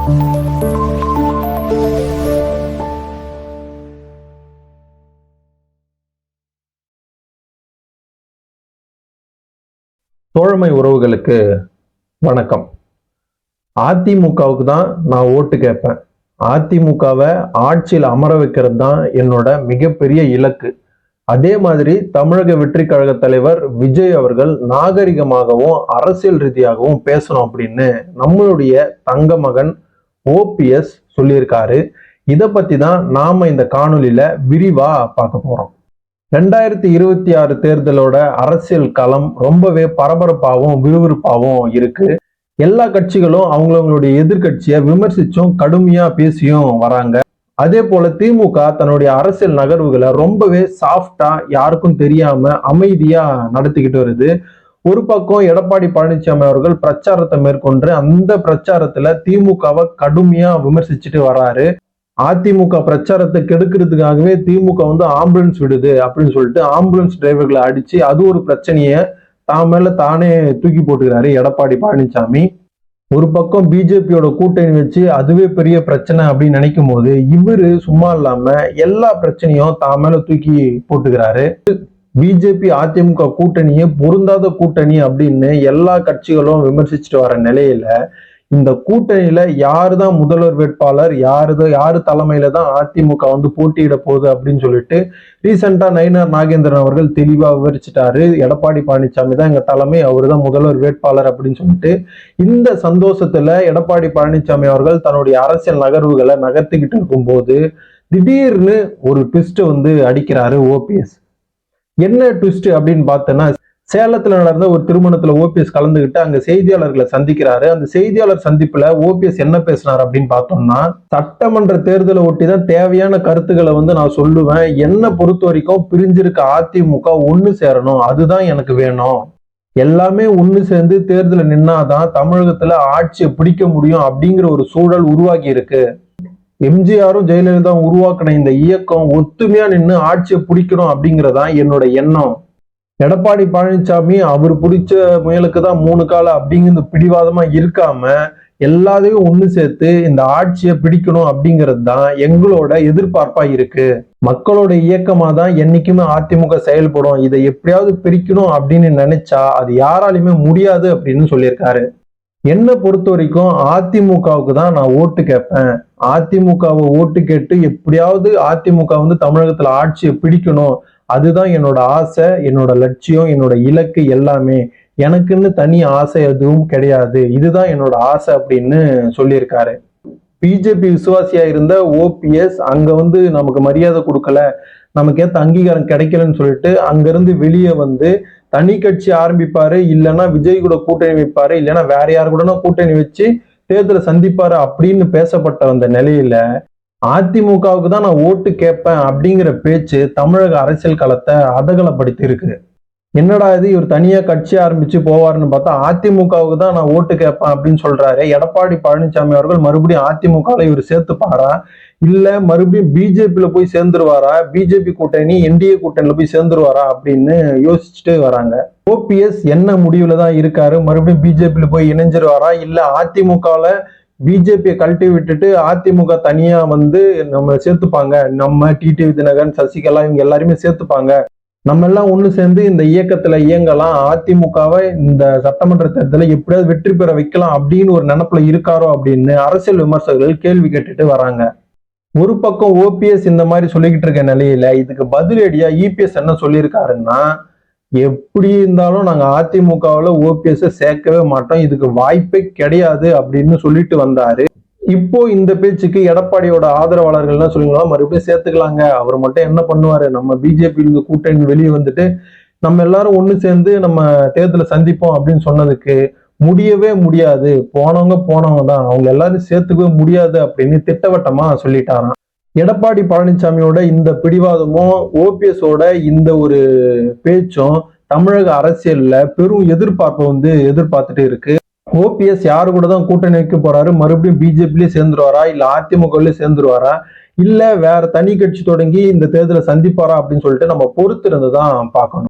தோழமை உறவுகளுக்கு வணக்கம். அதிமுகவுக்கு தான் நான் ஓட்டு கேட்பேன். அதிமுகவை ஆட்சியில் அமர வைக்கிறது தான் என்னோட மிகப்பெரிய இலக்கு. அதே மாதிரி தமிழக வெற்றி கழக தலைவர் விஜய் அவர்கள் நாகரிகமாகவும் அரசியல் ரீதியாகவும் பேசணும் அப்படின்னு நம்மளுடைய தங்க மகன் ஓபிஎஸ் சொல்லியிருக்காரு. இதை பத்தி தான் நாம இந்த காணொலியில விரிவா பார்க்க போறோம். ரெண்டாயிரத்தி இருபத்தி ஆறு தேர்தலோட அரசியல் களம் ரொம்பவே பரபரப்பாகவும் விறுவிறுப்பாகவும் இருக்கு. எல்லா கட்சிகளும் அவங்களவங்களுடைய எதிர்கட்சியை விமர்சிச்சும் கடுமையா பேசியும் வராங்க. அதே போல திமுக தன்னுடைய அரசியல் நகர்வுகளை ரொம்பவே சாஃப்டா யாருக்கும் தெரியாம அமைதியா நடத்திக்கிட்டு வருது. ஒரு பக்கம் எடப்பாடி பழனிசாமி அவர்கள் பிரச்சாரத்தை மேற்கொண்டு அந்த பிரச்சாரத்துல திமுகவை கடுமையா விமர்சிச்சுட்டு வராரு. அதிமுக பிரச்சாரத்தை கெடுக்கிறதுக்காகவே திமுக வந்து ஆம்புலன்ஸ் விடுது அப்படின்னு சொல்லிட்டு ஆம்புலன்ஸ் டிரைவர்களை அடிச்சு அது ஒரு பிரச்சனைய தான் மேல தானே தூக்கி போட்டுக்கிறாரு எடப்பாடி பழனிசாமி ஒரு பக்கம் பிஜேபியோட கூட்டணி வச்சு அதுவே பெரிய பிரச்சனை அப்படின்னு நினைக்கும் போது இவரு சும்மா இல்லாம எல்லா பிரச்சனையும் தான் மேல தூக்கி போட்டுக்கிறாரு. பிஜேபி அதிமுக கூட்டணியே பொருந்தாத கூட்டணி அப்படின்னு எல்லா கட்சிகளும் விமர்சிச்சுட்டு வர நிலையில இந்த கூட்டணியில யாரு தான் முதல்வர் வேட்பாளர் யாரு யாரு தலைமையில தான் அதிமுக வந்து போட்டியிட போகுது அப்படின்னு சொல்லிட்டு ரீசெண்டா நயினார் நாகேந்திரன் அவர்கள் தெளிவா விவரிச்சிட்டாரு. எடப்பாடி பழனிசாமி தான் எங்க தலைமை அவர் தான் முதல்வர் வேட்பாளர் அப்படின்னு சொல்லிட்டு இந்த சந்தோஷத்துல எடப்பாடி பழனிசாமி அவர்கள் தன்னுடைய அரசியல் நகர்வுகளை நகர்த்திக்கிட்டு இருக்கும்போது திடீர்னு ஒரு ட்விஸ்ட் வந்து அடிக்கிறாரு ஓபிஎஸ் என்ன ட்விஸ்ட் அப்படின்னு பார்த்தோன்னா சேலத்துல நடந்த ஒரு திருமணத்துல ஓபிஎஸ் கலந்துகிட்டு அங்க செய்தியாளர்களை சந்திக்கிறாரு. அந்த செய்தியாளர் சந்திப்புல ஓபிஎஸ் என்ன பேசினார் அப்படின்னு பார்த்தோம்னா சட்டமன்ற தேர்தலை ஒட்டி தான் தேவையான கருத்துக்களை வந்து நான் சொல்லுவேன். என்ன பொறுத்த வரைக்கும் பிரிஞ்சிருக்க அதிமுக ஒண்ணு சேரணும். அதுதான் எனக்கு வேணும். எல்லாமே ஒண்ணு சேர்ந்து தேர்தலை நின்னாதான் தமிழகத்துல ஆட்சியை பிடிக்க முடியும் அப்படிங்கிற ஒரு சூழல் உருவாகி இருக்கு. எம்ஜிஆரும் ஜெயலலிதாவும் உருவாக்கின இந்த இயக்கம் ஒத்துமையா நின்று ஆட்சியை பிடிக்கணும் அப்படிங்கிறதான் என்னோட எண்ணம். எடப்பாடி பழனிசாமி அவர் பிடிச்ச முயலுக்கு தான் மூணு காலம் அப்படிங்கிற பிடிவாதமா இருக்காம எல்லாத்தையும் ஒன்று சேர்த்து இந்த ஆட்சியை பிடிக்கணும் அப்படிங்கிறது தான் எங்களோட எதிர்பார்ப்பா இருக்கு. மக்களோட இயக்கமா தான் என்னைக்குமே அதிமுக செயல்படும். இதை எப்படியாவது பிரிக்கணும் அப்படின்னு நினைச்சா அது யாராலையுமே முடியாது அப்படின்னு சொல்லியிருக்காரு. என்னை பொறுத்த வரைக்கும் அதிமுகவுக்கு தான் நான் ஓட்டு கேட்பேன். அதிமுகவை ஓட்டு கேட்டு எப்படியாவது அதிமுக வந்து தமிழகத்துல ஆட்சியை பிடிக்கணும். அதுதான் என்னோட ஆசை என்னோட லட்சியம் என்னோட இலக்கு எல்லாமே. எனக்குன்னு தனி ஆசை எதுவும் கிடையாது. இதுதான் என்னோட ஆசை அப்படின்னு சொல்லியிருக்காரு. பிஜேபி விசுவாசியா இருந்த ஓபிஎஸ் அங்க வந்து நமக்கு மரியாதை கொடுக்கல. நமக்கு ஏத்த அங்கீகாரம் கிடைக்கலன்னு சொல்லிட்டு அங்கிருந்து வெளியே வந்து தனி கட்சி ஆரம்பிப்பாரு. இல்லைன்னா விஜய் கூட கூட்டணி வைப்பாரு. இல்லைன்னா வேற யாரு கூட கூட்டணி வச்சு தேர்தலை சந்திப்பாரு அப்படின்னு பேசப்பட்ட அந்த நிலையில அதிமுகவுக்கு தான் நான் ஓட்டு கேட்பேன் அப்படிங்கிற பேச்சு தமிழக அரசியல் களத்தை அதகலப்படுத்தி இருக்கு என்னடா இது இவர் தனியாக கட்சி ஆரம்பிச்சு போவாருன்னு பார்த்தா அதிமுகவுக்கு தான் நான் ஓட்டு கேட்பேன் அப்படின்னு சொல்றாரு. எடப்பாடி பழனிசாமி அவர்கள் மறுபடியும் அதிமுகவில் இவர் சேர்த்துப்பாரா? இல்லை மறுபடியும் பிஜேபியில் போய் சேர்ந்துருவாரா? பிஜேபி கூட்டணி என்டிஏ கூட்டணியில் போய் சேர்ந்துருவாரா அப்படின்னு யோசிச்சுட்டு வராங்க. ஓபிஎஸ் என்ன முடிவில் தான் இருக்காரு? மறுபடியும் பிஜேபியில் போய் இணைஞ்சிருவாரா? இல்லை அதிமுகவில் பிஜேபியை கழட்டி விட்டுட்டு அதிமுக தனியாக வந்து நம்ம சேர்த்துப்பாங்க? நம்ம டிடிவி தினகரன் சசிகலா இவங்க எல்லாருமே சேர்த்துப்பாங்க. நம்ம எல்லாம் ஒன்று சேர்ந்து இந்த இயக்கத்துல இயங்கலாம். அதிமுகவை இந்த சட்டமன்ற தேர்தலில் எப்படியாவது வெற்றி பெற வைக்கலாம் அப்படின்னு ஒரு நினப்புல இருக்காரோ அப்படின்னு அரசியல் விமர்சகர்கள் கேள்வி கேட்டுட்டு வராங்க. ஒரு பக்கம் ஓபிஎஸ் இந்த மாதிரி சொல்லிக்கிட்டு இருக்க நிலையில இதுக்கு பதிலடியா இபிஎஸ் என்ன சொல்லியிருக்காருன்னா எப்படி இருந்தாலும் நாங்க அதிமுகவில் ஓபிஎஸ் சேர்க்கவே மாட்டோம். இதுக்கு வாய்ப்பே கிடையாது அப்படின்னு சொல்லிட்டு வந்தாரு. இப்போ இந்த பேச்சுக்கு எடப்பாடியோட ஆதரவாளர்கள்லாம் சொல்லுங்களா மறுபடியும் சேர்த்துக்கலாங்க. அவர் மட்டும் என்ன பண்ணுவாரு? நம்ம பிஜேபி இருந்து கூட்டணி வெளியே வந்துட்டு நம்ம எல்லாரும் ஒன்று சேர்ந்து நம்ம தேர்தலை சந்திப்போம் அப்படின்னு சொன்னதுக்கு முடியவே முடியாது. போனவங்க போனவங்க தான். அவங்க எல்லாரும் சேர்த்துக்கவே முடியாது அப்படின்னு திட்டவட்டமா சொல்லிட்டாராம். எடப்பாடி பழனிசாமியோட இந்த பிடிவாதமும் ஓபிஎஸோட இந்த ஒரு பேச்சும் தமிழக அரசியல்ல பெரும் எதிர்பார்ப்பை வந்து எதிர்பார்த்துட்டு இருக்கு. ஓபிஎஸ் யாரு கூட தான் கூட்டணி வைக்க போறாரு? மறுபடியும் பிஜேபிலேயே சேர்ந்துருவாரா? இல்ல அதிமுகலயே சேர்ந்துருவாரா? இல்ல வேற தனி கட்சி தொடங்கி இந்த தேர்தலை சந்திப்பாரா அப்படின்னு சொல்லிட்டு நம்ம பொறுத்திருந்து தான் பார்க்கணும்.